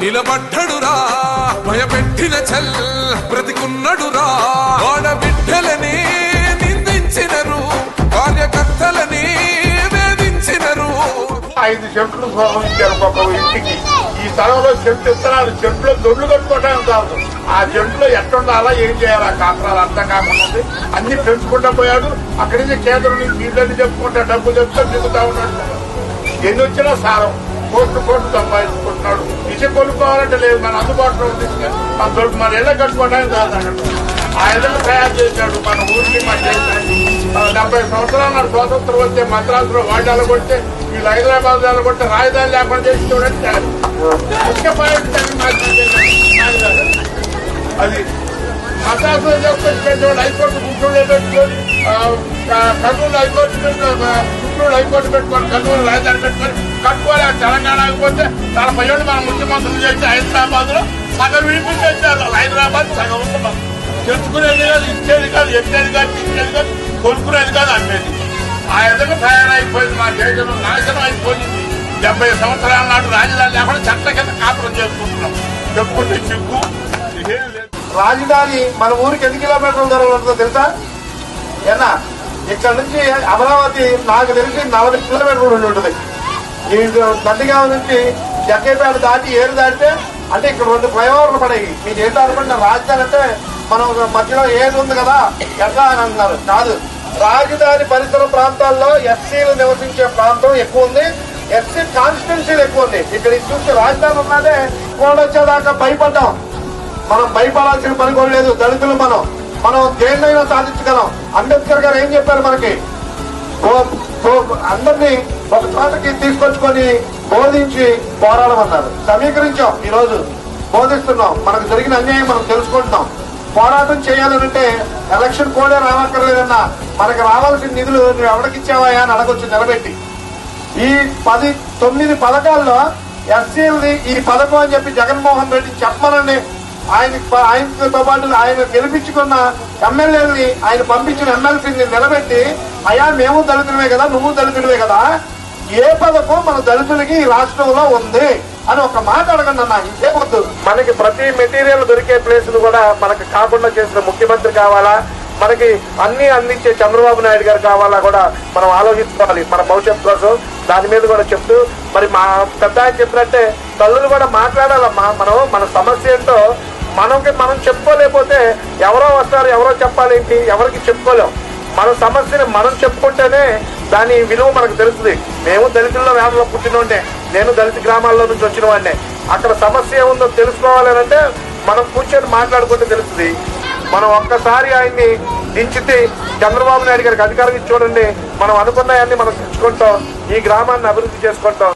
నిలబడ్డడురా భయపెట్టిన చల్ బ్రతికున్నడురా. ఆడబిడ్డలని నిందించినరు కార్యకర్తలని వేధించినరు. ఐదు చెట్లు ఇచ్చారు ఒక్కొక్క ఇంటికి. ఈ స్థలంలో చెట్టు ఇత్తనాలు చెట్లు దొడ్లు కట్టుకోవడానికి కాదు. ఆ చెట్లు ఎట్టుండాలా ఏం చేయాలా? ఆ కాపురాలు అర్థం కాకుండా ఉంది. అన్ని పెంచుకుంటా పోయాడు. అక్కడి నుంచి కేంద్రం నుంచి నీళ్ళని చెప్పుకుంటా డబ్బు చెప్తా దిగుతా ఉన్నాడు. ఎన్ని వచ్చినా సారం. కోట్లు కోట్లు సంపాదించుకుంటున్నాడు. ఇచ్చి కొనుక్కోవాలంటే లేదు మన అందుబాటులో ఉంది. మన దొడ్డు మన ఇళ్ళ కట్టుకోవడానికి కాదన్నట్టు ఆ ఇళ్ళని తయారు చేశాడు మన ఊరికి మన దేశానికి. డెబ్బై సంవత్సరాలు నాకు స్వాతంత్రం వస్తే మద్రాసులో వాళ్ళు అలగొడితే వీళ్ళు హైదరాబాద్ అలగొడితే రాజధాని లేకుండా చేసి చూడండి. ముఖ్య పాయింట్ అది మద్రాసులో చేసుకొచ్చి హైకోర్టు గుంటూరు పెట్టుకొని కర్నూలు హైకోర్టు కర్నూలు హైకోర్టు పెట్టుకొని కర్నూలు రాజధాని పెట్టుకొని కట్టుకోవాలి ఆ తెలంగాణకి పోతే చాలా భయోడు మన ముఖ్యమంత్రులు చేసి హైదరాబాద్లో సగం వినిపించారు హైదరాబాద్ సగం ఉంది మనం. తెచ్చుకునేది కాదు ఇచ్చేది కాదు ఎత్తేది కాదు ఇచ్చేది కాదు కొనుక్కునేది కాదు అమ్మేది ఆ విధంగా తయారైపోయింది మా దేశంలో నాశనం అయిపోయింది. డెబ్బై సంవత్సరాల నాడు రాజధాని లేకుండా చట్ట కింద కాపురం చేసుకుంటున్నాం. చెప్పుకుంటే చిక్కు రాజధాని మన ఊరికి ఎన్ని కిలోమీటర్ల దూరంలో ఉంటుందో తెలుసా? ఏనా? ఇక్కడ నుంచి అమరావతి నాకు తెలిసి నలభై కిలోమీటర్లు ఉండి ఉంటుంది. ఈ నందిగామ నుంచి జగ్గేపేట దాటి ఏరు దాటితే అంటే ఇక్కడ రెండు ఫ్లైఓవర్లు పడాయి. మీకు ఏంటో అనుకుంటే రాజధాని అంటే మనం మధ్యలో ఏది ఉంది కదా ఎట్లా అని అంటున్నారు. కాదు. రాజధాని పరిసర ప్రాంతాల్లో ఎస్సీలు నివసించే ప్రాంతం ఎక్కువ ఉంది. ఎస్సీ కాన్స్టిట్యున్సీలు ఎక్కువ ఉంది. ఇక్కడ ఇది చూస్తే రాజధాని ఉన్నదే కోడొచ్చేదాకా భయపడ్డాం. మనం భయపడాల్సిన పని కూడా లేదు. దళితులు మనం. మనం దేన్నైనా సాధించగలం. అంబేద్కర్ గారు ఏం చెప్పారు మనకి? అందరినీ ఒక చోటకి తీసుకొచ్చుకొని బోధించి పోరాడమన్నారు. సమీకరించాం ఈ రోజు బోధిస్తున్నాం. మనకు జరిగిన అన్యాయం మనం తెలుసుకుంటున్నాం. పోరాటం చేయాలంటే ఎలక్షన్ కోడే రావక్కర్లేదన్నా మనకు రావాల్సిన నిధులు నువ్వు ఎవరికిచ్చావాయా అని అడగొచ్చు నిలబెట్టి. ఈ పది తొమ్మిది పథకాల్లో ఎస్సీలది ఈ పథకం అని చెప్పి జగన్మోహన్ రెడ్డి చెప్పమనండి. ఆయన ఆయనతో పాటు ఆయన గెలిపించుకున్న ఎమ్మెల్యేని ఆయన పంపించిన ఎమ్మెల్సీని నిలబెట్టి అయ్యా మేము దళితులమే కదా నువ్వు దళితులవే కదా. ఏ పథకం మన దళితులకి ఈ రాష్ట్రంలో ఉంది. అని ఒక మాట అడగండి అన్న ఇంకే వద్దు మనకి ప్రతి మెటీరియల్ దొరికే ప్లేసులు కూడా మనకి కాకుండా చేసిన ముఖ్యమంత్రి కావాలా? మనకి అన్ని అందించే చంద్రబాబు నాయుడు గారు కావాలా కూడా మనం ఆలోచించుకోవాలి. మన భవిష్యత్తు కోసం దాని మీద కూడా చెప్తూ మరి మా పెద్ద ఆయన చెప్పినట్టే తల్లులు కూడా మాట్లాడాలమ్మా. మనం మన సమస్య ఏంటో మనకి మనం చెప్పుకోలేకపోతే ఎవరో వస్తారు ఎవరో చెప్పాలేంటి ఎవరికి చెప్పుకోలేం. మన సమస్యని మనం చెప్పుకుంటేనే దాని విలువ మనకు తెలుస్తుంది. మేము దళితుల్లో వేదలో పుట్టినోండే నేను దళిత గ్రామాల్లో నుంచి వచ్చిన వాడినే అక్కడ సమస్య ఏముందో తెలుసుకోవాలి అంటే మనం కూర్చొని మాట్లాడుకుంటే తెలుస్తుంది. మనం ఒక్కసారి ఆయన్ని దించితే చంద్రబాబు నాయుడు గారికి అధికారం ఇచ్చి చూడండి. మనం అనుకున్నాయన్నీ మనం తెచ్చుకుంటాం. ఈ గ్రామాన్ని అభివృద్ధి చేసుకుంటాం.